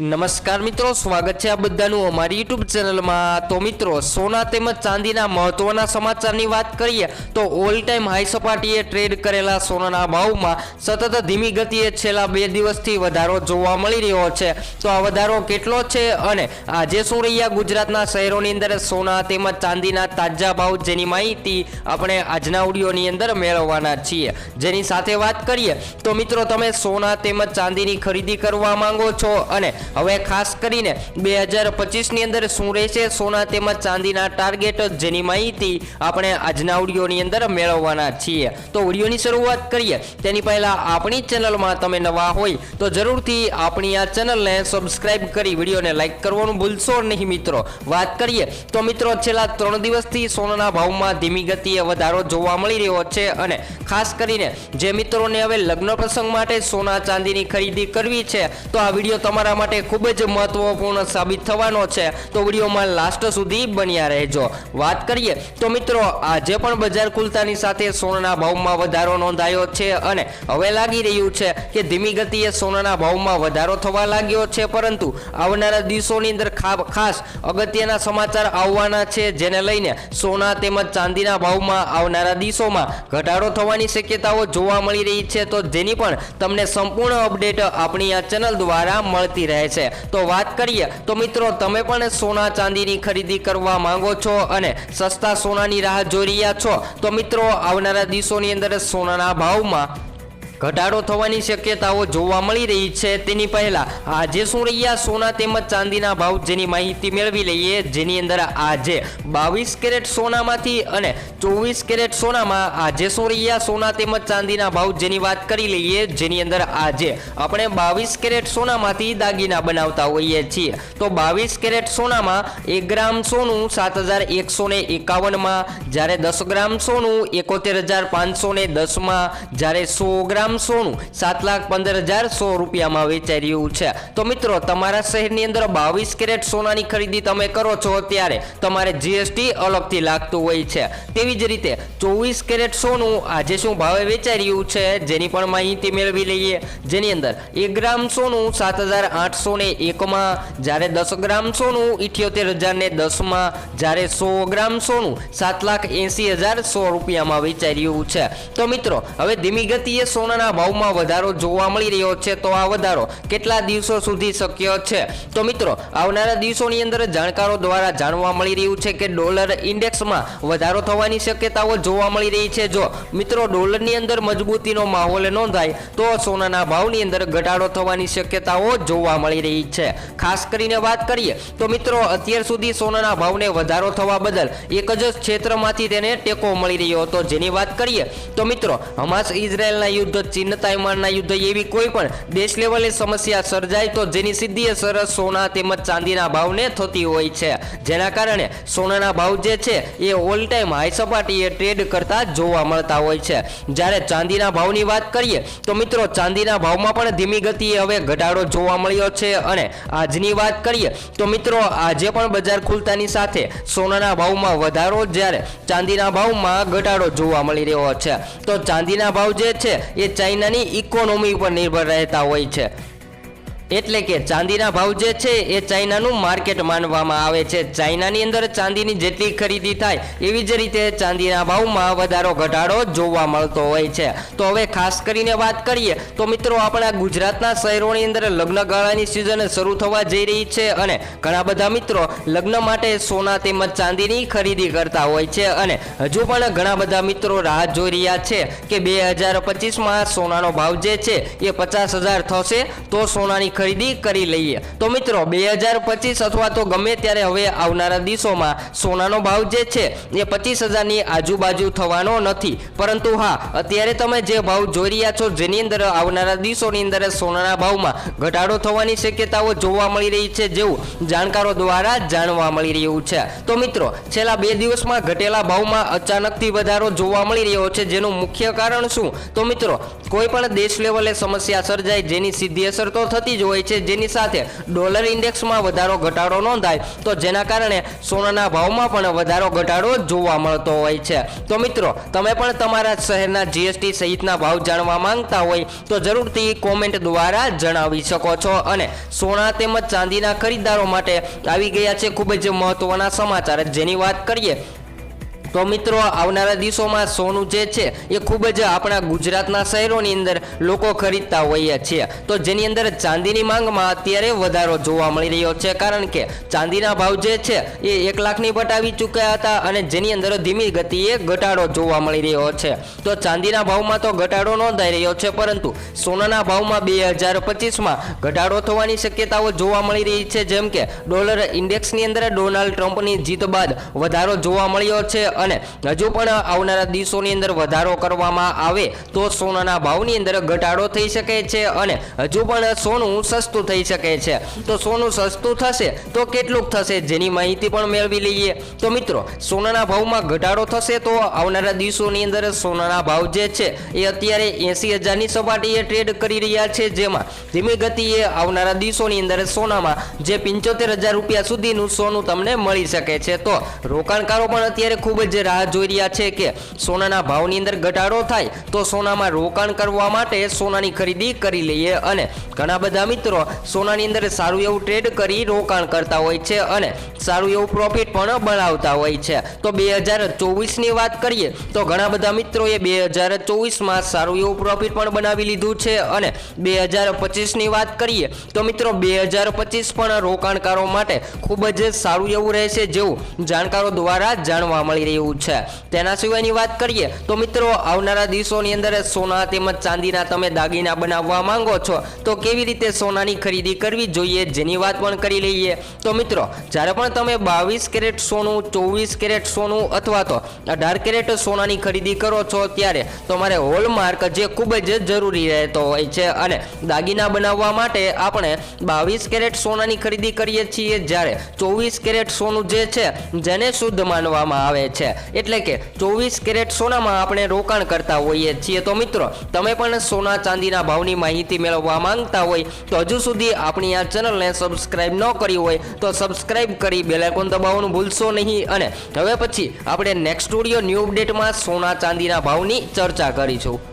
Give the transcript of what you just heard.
નમસ્કાર મિત્રો, સ્વાગત છે આ બધાનું અમારી યુટ્યુબ ચેનલમાં. તો મિત્રો, સોના તેમજ ચાંદીના મહત્વના સમાચારની વાત કરીએ, તો ઓલ ટાઈમ હાઈ સપાટીએ ટ્રેડ કરેલા સોનાના ભાવમાં સતત ધીમી ગતિએ છેલ્લા બે દિવસથી વધારો જોવા મળી રહ્યો છે. તો આ વધારો કેટલો છે અને આજે શું રહ્યા ગુજરાતના શહેરોની અંદર સોના તેમજ ચાંદીના તાજા ભાવ જેની માહિતી આપણે આજના ઓડિયોની અંદર મેળવવાના છીએ. જેની સાથે વાત કરીએ, તો મિત્રો, તમે સોના તેમજ ચાંદીની ખરીદી કરવા માંગો છો અને હવે ખાસ કરીને બે હજાર પચીસની અંદર શું રહેશે? સોના તેમજ ચાંદીના ટાર્ગેટ જેની માહિતી આપણે આજના ઓડિયોની અંદર મેળવવાના છીએ. તો ઓડિયોની શરૂઆત કરીએ. તેની પહેલાં આપણી ચેનલમાં તમે નવા હોય તો જરૂરથી આપણી આ ચેનલને સબસ્ક્રાઇબ કરી વિડીયોને લાઇક કરવાનું ભૂલશો નહીં મિત્રો. વાત કરીએ તો મિત્રો છેલ્લા ત્રણ દિવસથી સોનાના ભાવમાં ધીમી ગતિએ વધારો જોવા મળી રહ્યો છે અને ખાસ કરીને જે મિત્રોને હવે લગ્ન પ્રસંગ માટે સોના ચાંદીની ખરીદી કરવી છે, તો આ વીડિયો તમારા માટે ખૂબ જ મહત્વપૂર્ણ સાબિત થવાનો છે. તો વિડીયોમાં લાસ્ટ સુધી બન્યા રહેજો. વાત કરીએ, તો મિત્રો, આજે પણ બજાર ખુલતાની સાથે સોનાના ભાવમાં વધારો નોંધાયો છે અને હવે લાગી રહ્યું છે કે ધીમી ગતિએ સોનાના ભાવમાં વધારો થવા લાગ્યો છે. પરંતુ આવનારા દિવસોની અંદર ખાસ અગત્યના સમાચાર આવવાના છે, જેને લઈને સોના તેમજ ચાંદીના ભાવમાં આવનારા દિવસોમાં ઘટાડો થવાની શક્યતાઓ જોવા મળી રહી છે. તો જેની પણ તમને સંપૂર્ણ અપડેટ આપણી આ ચેનલ દ્વારા મળતી રહે છે. તો વાત કરીએ, તો મિત્રો, તમે પણ સોના ચાંદીની ખરીદી કરવા માંગો છો અને સસ્તા સોનાની રાહ જોઈ રહ્યા છો. તો મિત્રો, આવનારા દિવસોની અંદર સોનાના ભાવમાં ઘટાડો થવાની શક્યતાઓ જોવા મળી રહી છે. તેની પહેલા આજે શું રહ્યા સોના તેમજ ચાંદીના ભાવ જેની માહિતી મેળવી લઈએ. જેની અંદર આજે બાવીસ કેરેટ સોનામાંથી અને ચોવીસ કેરેટ સોનામાં આજે શું રહ્યા સોના તેમજ ચાંદીના ભાવ જેની વાત કરી લઈએ. જેની અંદર આજે આપણે બાવીસ કેરેટ સોનામાંથી દાગીના બનાવતા હોઈએ છીએ. તો બાવીસ કેરેટ સોનામાં એક ગ્રામ સોનું સાત હજાર એકસો ને એકાવનમાં, જ્યારે દસ ગ્રામ સોનું એકોતેર હજાર પાંચસો ને દસમાં, જ્યારે સો ગ્રામ સોનું સાત લાખ પંદર હજાર સો રૂપિયામાં વેચાઈ રહ્યું છે. તો મિત્રો, તમારા શહેરની અંદર બાવીસ કેરેટ સોનાની ખરીદી તમે કરો છો ત્યારે તમારે જીએસટી અલગથી લાગતું હોય છે. તેવી જ રીતે ચોવીસ કેરેટ સોનું આજે શું ભાવે વેચાઈ રહ્યું છે જેની પણ માહિતી મેળવી લઈએ. જેની અંદર એક ગ્રામ સોનું સાત હજાર આઠસો ને એકમાં, જ્યારે દસ ગ્રામ સોનું ઇઠ્યોતેર હજાર ને દસમાં, જ્યારે સો ગ્રામ સોનું સાત લાખ એંસી હજાર સો રૂપિયામાં વેચાઈ રહ્યું છે. તો મિત્રો, હવે ધીમી ગતિએ સોનાના ભાવમાં વધારો જોવા મળી રહ્યો છે, તો આ વધારો કેટલા દિવસો સુધી શક્ય છે? તો મિત્રો, આવનારા દિવસોની અંદર જાણકારો દ્વારા જાણવા મળી રહ્યું છે કે ડોલર ઇન્ડેક્સમાં વધારો થવાની શક્યતાઓ જોવા મળી રહી છે. જો મિત્રો, ડોલરની અંદર મજબૂતીનો માહોલ નોંધાય, તો સોનાના ભાવની અંદર ઘટાડો થવાની શક્યતાઓ જોવા મળી રહી છે. ખાસ કરીને વાત કરીએ, તો મિત્રો, અત્યાર સુધી સોનાના ભાવને વધારો થવા બદલ એક જ ક્ષેત્રમાંથી તેને ટેકો મળી રહ્યો હતો. જેની વાત કરીએ, તો મિત્રો, હમાસ ઇઝરાયલના યુદ્ધ ચીન તાઇવાનના યુદ્ધ એવી કોઈ પણ દેશ લેવલે સમસ્યા સર્જાય તો જેની સીધી અસર સોના તેમજ ચાંદીના ભાવને થતી હોય છે. જેના કારણે સોનાના ભાવ જે છે એ ઓલ ટાઈમ હાઈ સપાટીએ ટ્રેડ કરતા જોવા મળતા હોય છે. જ્યારે ચાંદીના ભાવની વાત કરીએ તો મિત્રો ચાંદીના ભાવમાં પણ ધીમી ગતિએ હવે ઘટાડો જોવા મળ્યો છે અને આજની વાત કરીએ તો મિત્રો આજે પણ બજાર ખુલતાની સાથે સોનાના ભાવમાં વધારો જ્યારે ચાંદીના ભાવમાં ઘટાડો જોવા મળી રહ્યો છે. તો ચાંદીના ભાવ જે છે એ ચાઇનાની ઇકોનોમી ઉપર નિર્ભર રહેતા હોય છે. એટલે કે ચાંદીના ભાવ જે છે એ ચાઇનાનું માર્કેટ માનવામાં આવે છે. ચાઇનાની અંદર ચાંદીની જેટલી ખરીદી થાય એવી જ રીતે ચાંદીના ભાવમાં વધારો ઘટાડો જોવા મળતો હોય છે. તો હવે ખાસ કરીને વાત કરીએ તો મિત્રો આપણા ગુજરાતના શહેરોની અંદર લગ્નગાળાની સિઝન શરૂ થવા જઈ રહી છે અને ઘણા બધા મિત્રો લગ્ન માટે સોના તેમજ ચાંદીની ખરીદી કરતા હોય છે અને હજુ પણ ઘણા બધા મિત્રો રાહ જોઈ રહ્યા છે કે બે હજાર પચીસમાં સોનાનો ભાવ જે છે એ પચાસ હજાર થશે તો સોનાની ખરીદી કરી લઈએ. તો મિત્રો, બે હજાર પચીસ અથવા તો ગમે ત્યારે હવે આવનારા દિવસોમાં સોનાનો ભાવ જે છે, એ પચીસ હજારની આજુબાજુ થવાનો નથી. પરંતુ હા, અત્યારે તમે જે ભાવ જોઈ રહ્યા છો, જેની અંદર આવનારા દિવસોની અંદર સોનાના ભાવમાં ઘટાડો થવાની શક્યતાઓ જોવા મળી રહી છે જેવું જાણકારો દ્વારા જાણવા મળી રહ્યું છે. તો મિત્રો, છેલ્લા બે દિવસમાં ઘટેલા ભાવમાં અચાનકથી વધારો જોવા મળી રહ્યો છે, જેનું મુખ્ય કારણ શું? તો મિત્રો, કોઈ પણ દેશ લેવલે સમસ્યા સર્જાય, જેની સીધી અસર તો થતી જ હોય છે, જેની સાથે ડોલર ઇન્ડેક્સમાં વધારો, ઘટાડો નોંધાય, તો જેના કારણે સોનાના ભાવમાં પણ વધારો, ઘટાડો જોવા મળતો હોય છે. તો મિત્રો, તમે પણ તમારા શહેરના જીએસટી સહિતના ભાવ જાણવા માંગતા હોય, તો જરૂરથી કોમેન્ટ દ્વારા જણાવી શકો છો. અને સોના તેમજ ચાંદીના ખરીદદારો માટે આવી ગયા છે ખૂબ જ મહત્વના સમાચાર. જેની વાત કરીએ તો મિત્રો, આવનારા દિવસોમાં સોનું જે છે, એ ખૂબ જ આપણા ગુજરાતના શહેરોની અંદર લોકો ખરીદતા હોઈએ છીએ. તો જેની અંદર ચાંદીની માંગમાં અત્યારે વધારો જોવા મળી રહ્યો છે, કારણ કે ચાંદીના ભાવ જે છે, એ એક લાખની વટાવી ચૂક્યા હતા અને જેની અંદર ધીમી ગતિએ ઘટાડો જોવા મળી રહ્યો છે. તો ચાંદીના ભાવમાં તો ઘટાડો નોંધાઈ રહ્યો છે, પરંતુ સોનાના ભાવમાં બે હજાર પચીસમાં ઘટાડો થવાની શક્યતાઓ જોવા મળી રહી છે, જેમ કે ડોલર ઇન્ડેક્સની અંદર ડોનાલ્ડ ટ્રમ્પની જીત બાદ વધારો જોવા મળ્યો છે અને હજુ પણ આવનારા દિવસોની અંદર વધારો કરવામાં આવે તો સોનાના ભાવની અંદર ઘટાડો થઈ શકે છે અને હજુ પણ સોનું સસ્તું થઈ શકે છે. તો સોનું સસ્તું થશે તો કેટલુંક થશે જેની માહિતી પણ મેળવી લઈએ. તો મિત્રો, સોનાના ભાવમાં ઘટાડો થશે તો આવનારા દિવસોની અંદર સોનાના ભાવ જે છે એ અત્યારે એંસી હજારની સપાટીએ ટ્રેડ કરી રહ્યા છે. જેમાં ધીમી ગતિએ આવનારા દિવસોની અંદર સોનામાં જે પંચોતેર હજાર રૂપિયા સુધીનું સોનું તમને મળી શકે છે. તો રોકાણકારો પણ અત્યારે ખૂબ જ રાહ જોઈ રહ્યા છે કે સોનાના ભાવની અંદર ઘટાડો થાય તો સોનામાં રોકાણ કરવા માટે સોનાની ખરીદી કરી લઈએ અને ઘણા બધા મિત્રો સોનાની અંદર સારું એવું ટ્રેડ કરી રોકાણ કરતા હોય છે અને સારું એવું પ્રોફિટ પણ બનાવતા હોય છે. તો બે હજાર ચોવીસની વાત કરીએ તો ઘણા બધા મિત્રોએ બે હજાર ચોવીસમાં સારું એવું પ્રોફિટ પણ બનાવી લીધું છે અને બે હજાર પચીસની વાત કરીએ તો મિત્રો બે હજાર પચીસ પણ રોકાણકારો માટે ખૂબ જ સારું એવું રહેશે જેવું જાણકારો દ્વારા જાણવા મળી રહ્યું છે. તેના સિવાયની વાત કરીએ, તો મિત્રો, આવનારા દિવસોની અંદર સોના તેમજ ચાંદીના તમે દાગીના બનાવવા માંગો છો, તો કેવી રીતે સોનાની ખરીદી કરવી જોઈએ જેની વાત પણ કરી લઈએ. તો મિત્રો, જ્યારે પણ તમે બાવીસ કેરેટ સોનું, ચોવીસ કેરેટ સોનું અથવા તો અઢાર કેરેટ સોનાની ખરીદી કરો છો ત્યારે તમારે હોલમાર્ક જે ખૂબ જ જરૂરી રહેતો હોય છે અને દાગીના બનાવવા માટે આપણે બાવીસ કેરેટ સોનાની ખરીદી કરીએ છીએ જ્યારે ચોવીસ કેરેટ સોનું જે છે, જેને શુદ્ધ માનવામાં આવે છે. એટલે કે ચોવીસ કેરેટ સોનામાં આપણે રોકાણ કરતા હોઈએ છીએ. તો મિત્રો, તમે પણ સોના ચાંદીના ભાવની માહિતી મેળવવા માંગતા હોય, તો હજુ સુધી આપણી આ ચેનલને સબસ્ક્રાઈબ ન કરી હોય, તો સબસ્ક્રાઈબ કરી બેલાઇકોન દબાવવાનું ભૂલશો નહીં. અને હવે પછી આપણે નેક્સ્ટ સ્ટુડિયો ન્યૂ અપડેટમાં સોના ચાંદીના ભાવની ચર્ચા કરીશું.